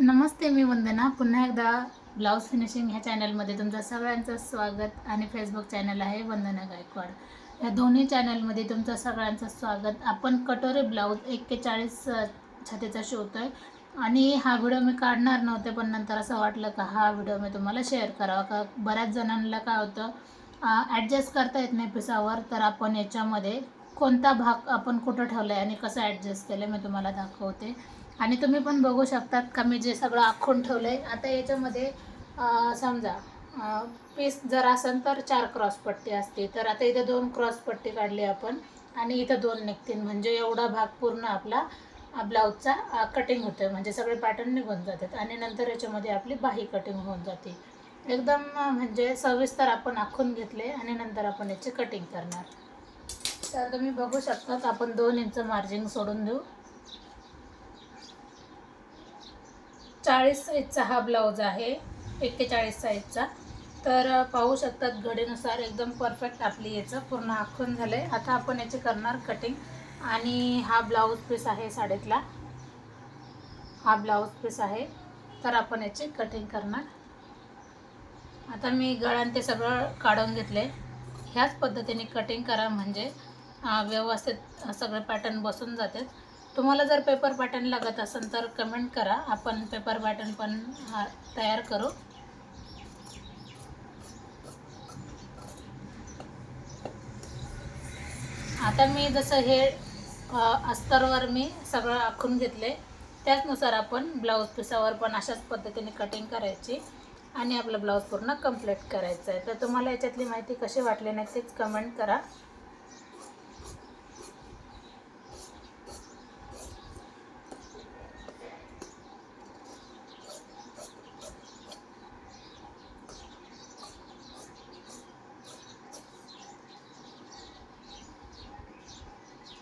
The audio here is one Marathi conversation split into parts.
नमस्ते मी वंदना. पुन्हा एकदा ब्लाऊज फिनिशिंग ह्या चॅनलमध्ये तुमचं सगळ्यांचं स्वागत आणि फेसबुक चॅनल आहे वंदना गायकवाड. या दोन्ही चॅनलमध्ये तुमचं सगळ्यांचं स्वागत. आपण कटोरे ब्लाऊज एक्केचाळीस छातीचा शिवतो आहे आणि हा व्हिडिओ मी काढणार नव्हते पण नंतर असं वाटलं का हा व्हिडिओ मी तुम्हाला शेअर करावा. का बऱ्याच जणांना काय होतं ॲडजस्ट करता येत नाही पिसावर तर आपण याच्यामध्ये कोणता भाग आपण कुठं ठेवला आहे आणि कसं ॲडजस्ट केलं मी तुम्हाला दाखवते. आणि तुम्ही पण बघू शकतात का मी जे सगळं आखून ठेवलं आहे आता याच्यामध्ये समजा पीस जर असेल तर चार क्रॉस पट्टी असते. तर आता इथं दोन क्रॉस पट्टी काढली आपण आणि इथं दोन निघतील. म्हणजे एवढा भाग पूर्ण आपला ब्लाऊजचा कटिंग होतं म्हणजे सगळे पॅटर्न निघून जातात. आणि नंतर याच्यामध्ये आपली बाही कटिंग होऊन जाते. एकदम म्हणजे सविस्तर आपण आखून घेतले आणि नंतर आपण याची कटिंग करणार. तर तुम्ही बघू शकतात आपण दोन इंच मार्जिन सोडून देऊ. चाळीस साईजचा हा ब्लाऊज आहे एक्केचाळीस साईजचा तर पाहू शकतात घडीनुसार एकदम परफेक्ट आपली याचं पूर्ण आखून झालं आहे आता आपण याची करणार कटिंग आणि हा ब्लाऊज पीस आहे साडीतला. हा ब्लाऊज पीस आहे. तर आपण याची कटिंग करणार. आता मी गळ्यान ते सगळं काढून घेतले ह्याच पद्धतीने कटिंग करा म्हणजे व्यवस्थित सगळे पॅटर्न बसून जातात तुम्हाला जर पेपर पॅटर्न लागत असेल तर कमेंट करा. आपण पेपर पॅटर्न पण तयार करू. आता मी जसं हे अस्तरवर मी सगळं आखून घेतले. त्याचनुसार आपण ब्लाऊज पिसावर पण अशाच पद्धतीने कटिंग करायची आणि आपलं ब्लाऊज पूर्ण कंप्लीट करायचं आहे तर तुम्हाला याच्यातली माहिती कशी वाटली नाही कमेंट करा.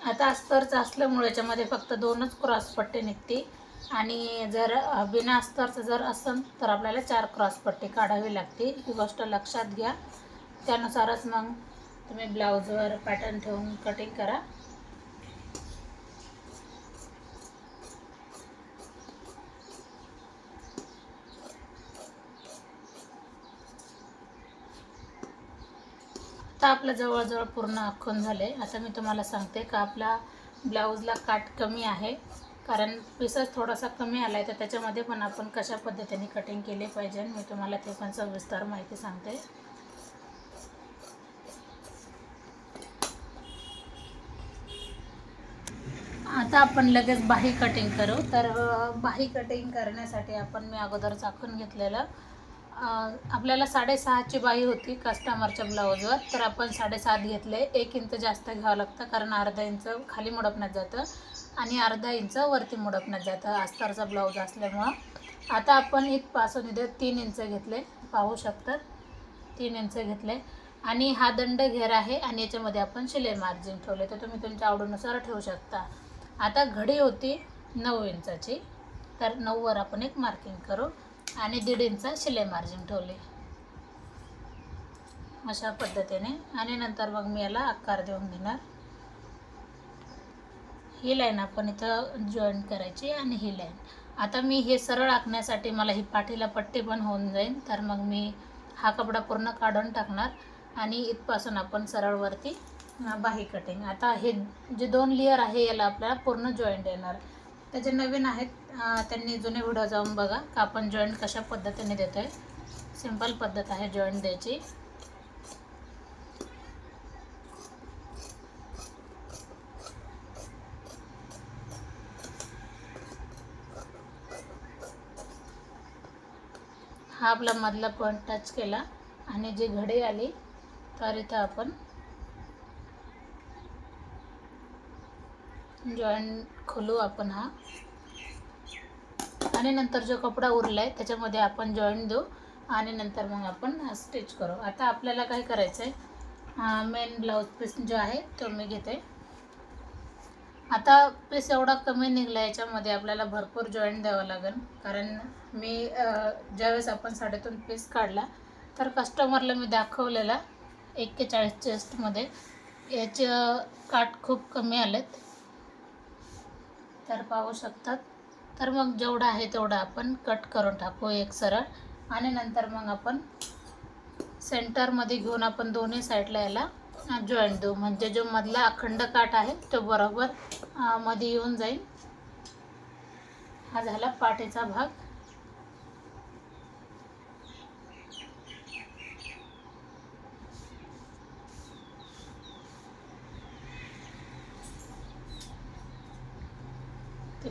आता अस्तरचं असल्यामुळे याच्यामध्ये फक्त दोनच क्रॉसपट्टे निघते. आणि जर बिना अस्तरचं जर असेल तर आपल्याला चार क्रॉसपट्टे काढावे काढावी लागते. ही गोष्ट लक्षात घ्या. त्यानुसारच मग तुम्ही ब्लाऊजवर पॅटर्न ठेवून कटिंग करा. आता आपलं जवळजवळ पूर्ण आखून झालं. आहे आता मी तुम्हाला सांगते का आपला ब्लाऊजला काट कमी आहे. कारण पिसच थोडासा कमी आला आहे तर त्याच्यामध्ये पण आपण कशा पद्धतीने कटिंग केले पाहिजे मी तुम्हाला ते पण सविस्तर माहिती सांगते. आता आपण लगेच बाही कटिंग करू. तर बाही कटिंग करण्यासाठी आपण मी अगोदर चाकून घेतलेलं. आपल्याला साडेसहाची बाई होती कस्टमरच्या ब्लाऊजवर तर आपण साडेसात घेतले. एक इंच जास्त घ्यावं लागतं कारण अर्धा इंच खाली मुडपण्यात जातं आणि अर्धा इंच वरती मुडपण्यात जातं अस्तरचा ब्लाऊज असल्यामुळं. आता आपण इथपासून इथे तीन इंच घेतले. पाहू शकतात तीन इंच घेतले. आणि हा दंड घेर आहे आणि याच्यामध्ये आपण शिलाई मार्जिन ठेवले. तर तुम्ही तुमच्या आवडीनुसार ठेवू शकता. आता घडी होती नऊ इंचाची. तर नऊवर आपण एक मार्किंग करू. आणि दीड इंच शिलाई मार्जिन ठेवले. अशा पद्धतीने. आणि नंतर मग मी याला आकार देऊन घेणार ही लाईन आपण इथं जॉईन करायची आणि ही लाईन आता मी हे सरळ आखण्यासाठी मला ही पाठीला पट्टी पण होऊन जाईल. तर मग मी हा कपडा पूर्ण काढून टाकणार. आणि इथपासून आपण सरळवरती बाही कटिंग आता हे जे दोन लेअर आहे याला आपल्याला पूर्ण जॉईंट येणार. त्याचे नवीन आहेत त्यांनी जुने व्हिडिओ जाऊन बघा का आपण जॉईंट कशा पद्धतीने देतो आहे सिंपल पद्धत आहे जॉईंट द्यायची. हा आपला मधला पॉईंट टच केला. आणि जी घडी आली तर इथं आपण जॉईंट खोलू आपण हा. आणि नंतर जो कपडा उरला आहे त्याच्यामध्ये आपण जॉईंट देऊ. आणि नंतर मग आपण स्टिच करू. आता आपल्याला काय करायचं आहे मेन ब्लाऊज पीस जो आहे तो मी घेते. आता पीस एवढा कमी निघला याच्यामध्ये आपल्याला भरपूर जॉईंट द्यावं लागेल. कारण मी ज्यावेळेस आपण साडेतून पीस काढला तर कस्टमरला मी दाखवलेला एक्केचाळीस चेस्टमध्ये याचे काट खूप कमी आलेत. तर पाहू शकतात. तर मग जेवढं आहे तेवढं आपण कट करून टाकू एक सरळ. आणि नंतर मग आपण सेंटरमध्ये घेऊन आपण दोन्ही साईडला याला जॉईंट देऊ. म्हणजे जो मधला अखंड काठ आहे तो बरोबर मध्ये येऊन जाईल. हा झाला पाठीचा भाग.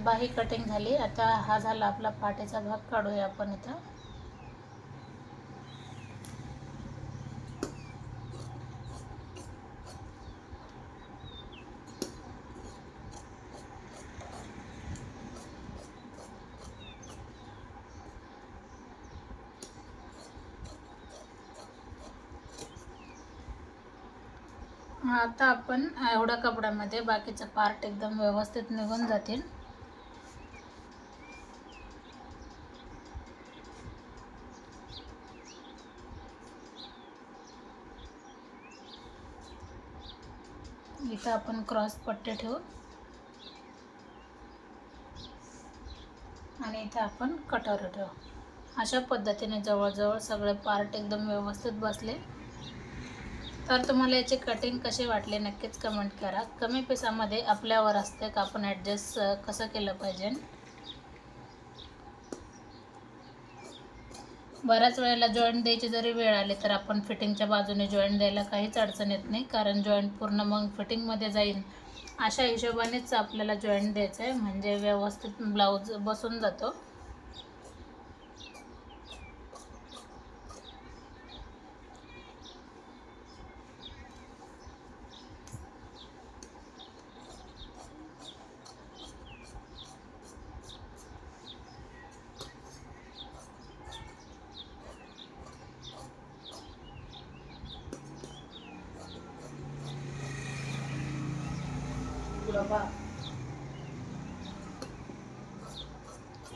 बाही कटिंग झाली. आता हा झाला आपला पाठीचा भाग. काढूया आपण इथं. आता आपण एवढ्या कपड्यामध्ये बाकीचा पार्ट एकदम व्यवस्थित निघून जातील. इथं आपण क्रॉस पट्टे ठेवू आणि इथं आपण कटोरी ठेवू. अशा पद्धतीने जवळजवळ सगळे पार्ट एकदम व्यवस्थित बसले. तर तुम्हाला याचे कटिंग कसे वाटले नक्कीच कमेंट करा. कमी पिसामध्ये आपल्यावर असते का आपण ॲडजस्ट कसं केलं पाहिजे? बऱ्याच वेळेला जॉईंट द्यायची जरी वेळ आली तर आपण फिटिंगच्या बाजूने जॉईंट द्यायला काहीच अडचण येत नाही. कारण जॉईंट पूर्ण मग फिटिंगमध्ये जाईल. अशा हिशोबानेच आपल्याला जॉईंट द्यायचं आहे म्हणजे व्यवस्थित ब्लाऊज बसून जातो.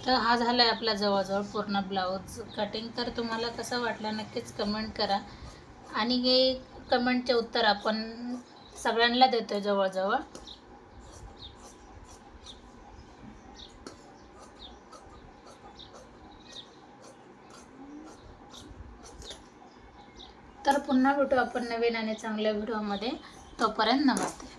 तर हा झाला आहे आपला जवळजवळ पूर्ण ब्लाऊज. कटिंग तर तुम्हाला कसं वाटलं नक्कीच कमेंट करा. आणि हे कमेंटचे उत्तर आपण सगळ्यांना देतो आहे जवळजवळ. तर पुन्हा भेटू आपण नवीन आणि चांगल्या व्हिडिओमध्ये तोपर्यंत नमस्ते.